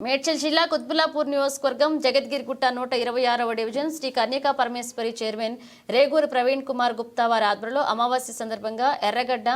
మేడ్చల్ జిల్లా కుత్బులాపూర్ నియోజకవర్గం జగద్గిరిగుట్ట నూట ఇరవై ఆరవ డివిజన్ శ్రీ కన్యకా పరమేశ్వరి చైర్మన్ రేగూరు ప్రవీణ్ కుమార్ గుప్తా వారి ఆధ్వర్యంలో అమావాస్య సందర్భంగా ఎర్రగడ్డ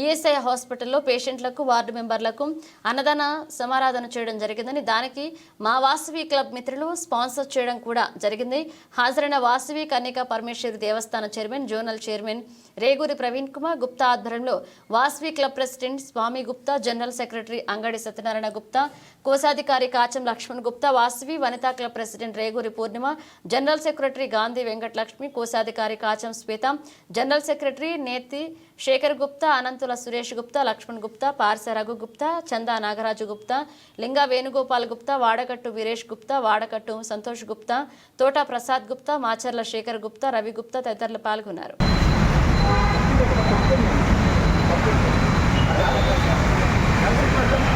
ఈఎస్ఐ హాస్పిటల్లో పేషెంట్లకు వార్డు మెంబర్లకు అన్నదాన సమారాధన చేయడం జరిగిందని దానికి మా వాసవి క్లబ్ మిత్రులు స్పాన్సర్ చేయడం కూడా జరిగింది. హాజరైన వాసవి కన్యకా పరమేశ్వరి దేవస్థాన chairman zonal chairman Reguri Praveen Kumar Gupta ఆధ్వర్యంలో Vasavi club president Swamy Gupta general secretary Angadi Satyanarayana Gupta కోశాధికారి Kacham Laxman Gupta Vasavi Vanitha club president Reguri Purnima general secretary Gandhi Venkatalakshmi కోశాధికారి కాచం శ్వేత general secretary నేతి శేఖర్ గుప్తా అనంతుల సురేష్ గుప్తా లక్ష్మణ్ గుప్తా పార్స రఘు గుప్తా చందా నాగరాజు గుప్తా లింగా వేణుగోపాల్ గుప్తా వాడకట్టు వీరేష్ గుప్తా వాడకట్టు సంతోష్ గుప్తా తోటా ప్రసాద్ గుప్తా మాచర్ల శేఖర్ గుప్తా రవి గుప్తా తదితరులు పాల్గొన్నారు. జై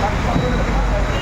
何?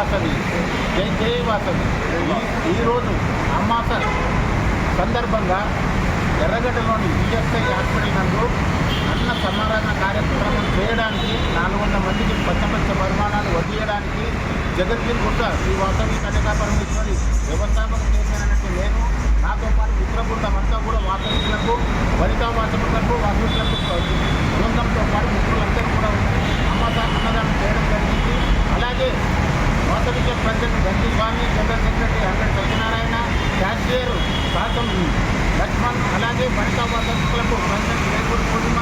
వాసవి. జై జై వాసవి. ఈరోజు అమాస సందర్భంగా ఎర్రగడ్డలోని ఈఎస్ఐ హాస్పిటల్ నందు అన్న సమారాధన కార్యక్రమం చేయడానికి నాలుగు వందల మందికి పచ్చపచ్చ పరిమాణాలు వదిలేయడానికి జగద్గిరి గుట్ట శ్రీ వాసవి కన్యకా పరమేశ్వరి వ్యవస్థాపక చేశానన్నట్టు నేను నాతో పాటు మిత్ర బృందం అంతా కూడా వాసవికులకు వనితా వాసవులకు వాసవికులకు బృందంతో పాటు మిత్రులందరూ కూడా అమ్మాస అన్నదానం చేయడం జరిగింది అలాగే వాసవిక president Ganji Swamy general secretary Angadi Satyanarayana cashier Kasam Laxman అలాగే Vanitha వాసవికులకు president Regudi Purnima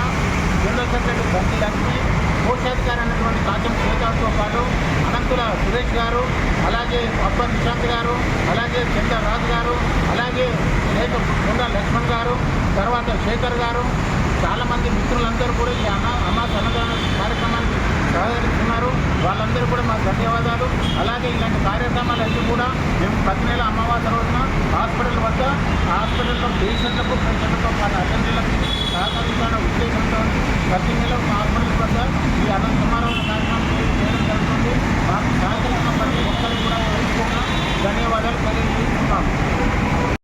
general secretary Ganji Lakshmi కోశాధికారి అయినటువంటి కాచం శ్రీకాంత్తో పాటు అనంతుల సురేష్ గారు అలాగే అబ్బర్ నిశాంత్ గారు అలాగే చంద్ర రాజు గారు అలాగే లేక కొండ లక్ష్మణ్ గారు తర్వాత శేఖర్ గారు చాలామంది మిత్రులందరూ కూడా ఈ అన్న అమ్మ సన్నదానం సహకరిస్తున్నారు. వాళ్ళందరూ కూడా మాకు ధన్యవాదాలు. అలాగే ఇలాంటి కార్యక్రమాలు అన్నీ కూడా మేము ప్రతి నెల అమావాస రోజున హాస్పిటల్ వద్ద హాస్పిటల్లో పేషెంట్లకు ప్రజలతో వాళ్ళ అటెండర్లకు సహకరించాల ఉద్దేశంతో ప్రతి నెల హాస్పిటల్ వద్ద ఈ అనంత సమారోహ కార్యక్రమం చేయడం జరుగుతుంది. మాకు సహకరించిన ప్రతి ఒక్కరికి కూడా ధన్యవాదాలు తెలియజేస్తున్నాము